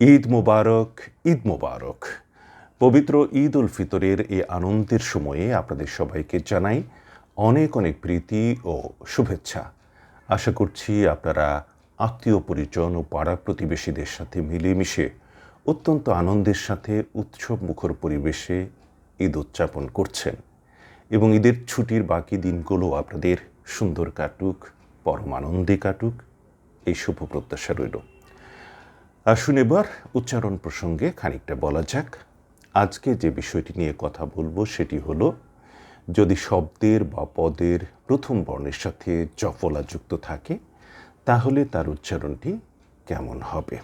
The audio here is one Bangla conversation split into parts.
ঈদ মোবারক ঈদ মোবারক। পবিত্র ঈদ উল ফিতরের এই আনন্দের সময়ে আপনাদের সবাইকে জানাই অনেক অনেক প্রীতি ও শুভেচ্ছা। আশা করছি আপনারা আত্মীয় পরিজন ও পাড়া প্রতিবেশীদের সাথে মিলেমিশে অত্যন্ত আনন্দের সাথে উৎসব মুখর পরিবেশে ঈদ উদযাপন করছেন এবং ঈদের ছুটির বাকি দিনগুলো আপনাদের সুন্দর কাটুক, পরম আনন্দে কাটুক। এই শুভ প্রত্যাশা রইল। আসুন এবার উচ্চারণ প্রসঙ্গে খানিকটা বলা যাক। আজকে যে বিষয়টি নিয়ে কথা বলব সেটি হলো, যদি শব্দের বা পদের প্রথম বর্ণের সাথে জফলা যুক্ত থাকে, তাহলে তার উচ্চারণটি কেমন হবে?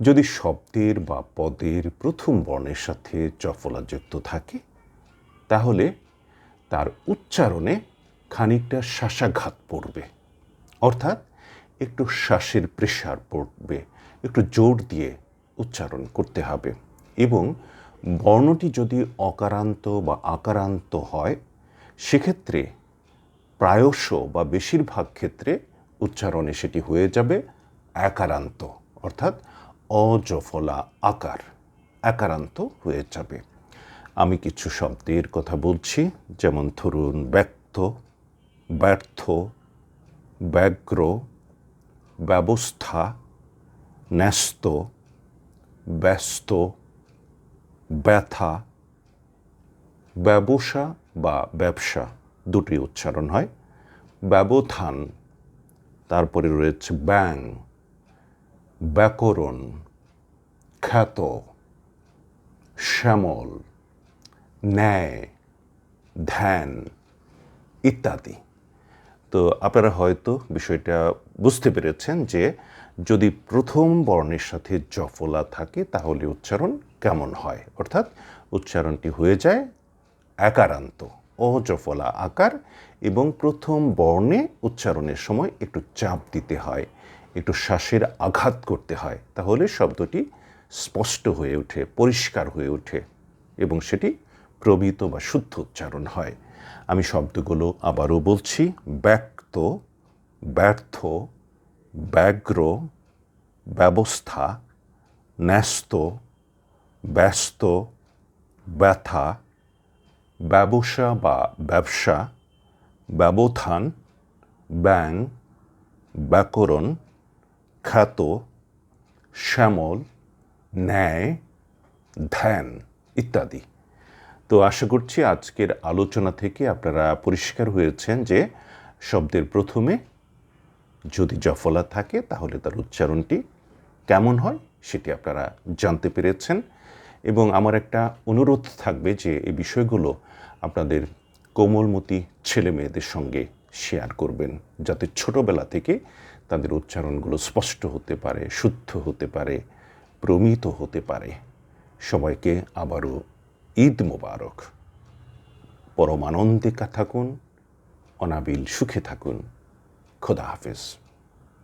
যদি শব্দের বা পদের প্রথম বর্ণের সাথে জফলা যুক্ত থাকে, তাহলে তার উচ্চারণে খানিকটা শ্বাসাঘাত পড়বে। অর্থাৎ একটু শ্বাসের প্রেশার পড়বে। একটু জোর দিয়ে উচ্চারণ করতে হবে। এবং বর্ণটি যদি অকারান্ত বা আকারান্ত হয়, সেক্ষেত্রে প্রায়শ বা বেশিরভাগ ক্ষেত্রে উচ্চারণে সেটি হয়ে যাবে একারান্ত, অর্থাৎ অজফলা আকার একারান্ত হয়ে যাবে। আমি কিছু শব্দের কথা বলছি, যেমন ধরুন ব্যক্ত, ব্যর্থ, ব্যগ্র, ব্যবস্থা ন্যস্ত, ব্যস্ত, ব্যথা, ব্যবসা বা ব্যবসা দুটি উচ্চারণ হয়। ব্যবধান, তারপরে রয়েছে ব্যাং, ব্যাকরণ, খ্যাত, শ্যামল, ন্যায়, ধ্যান ইত্যাদি। তো আপনারা হয়তো বিষয়টা বুঝতে পেরেছেন যে যদি প্রথম বর্ণের সাথে জফলা থাকে, তাহলে উচ্চারণ কেমন হয়? অর্থাৎ উচ্চারণটি হয়ে যায় একারান্ত, অজফলা আকার, এবং প্রথম বর্ণে উচ্চারণের সময় একটু চাপ দিতে হয়, একটু শ্বাসের আঘাত করতে হয়, তাহলে শব্দটি স্পষ্ট হয়ে ওঠে, পরিষ্কার হয়ে ওঠে, এবং সেটি প্রমিত বা শুদ্ধ উচ্চারণ হয়। আমি শব্দগুলো আবারও বলছি, ব্যক্ত ব্যর্থ, ব্যগ্র, ব্যবস্থা, ন্যস্ত, ব্যস্ত, ব্যথা, ব্যবসা বা ব্যবসা, ব্যবধান, ব্যাং, ব্যাকরণ, খ্যাত, শ্যামল, ন্যায়, ধ্যান ইত্যাদি। তো আশা করছি আজকের আলোচনা থেকে আপনারা পরিষ্কার হয়েছেন যে শব্দের প্রথমে যদি জফলা থাকে, তাহলে তার উচ্চারণটি কেমন হয় সেটি আপনারা জানতে পেরেছেন। এবং আমার একটা অনুরোধ থাকবে যে এই বিষয়গুলো আপনাদের কোমলমতি ছেলে মেয়েদের সঙ্গে শেয়ার করবেন, যাতে ছোটবেলা থেকে তাদের উচ্চারণগুলো স্পষ্ট হতে পারে, শুদ্ধ হতে পারে, প্রমিত হতে পারে। সবাইকে আবারও ঈদ মোবারক। পরমানন্দে থাকুন, অনাবিল সুখে থাকুন। Khuda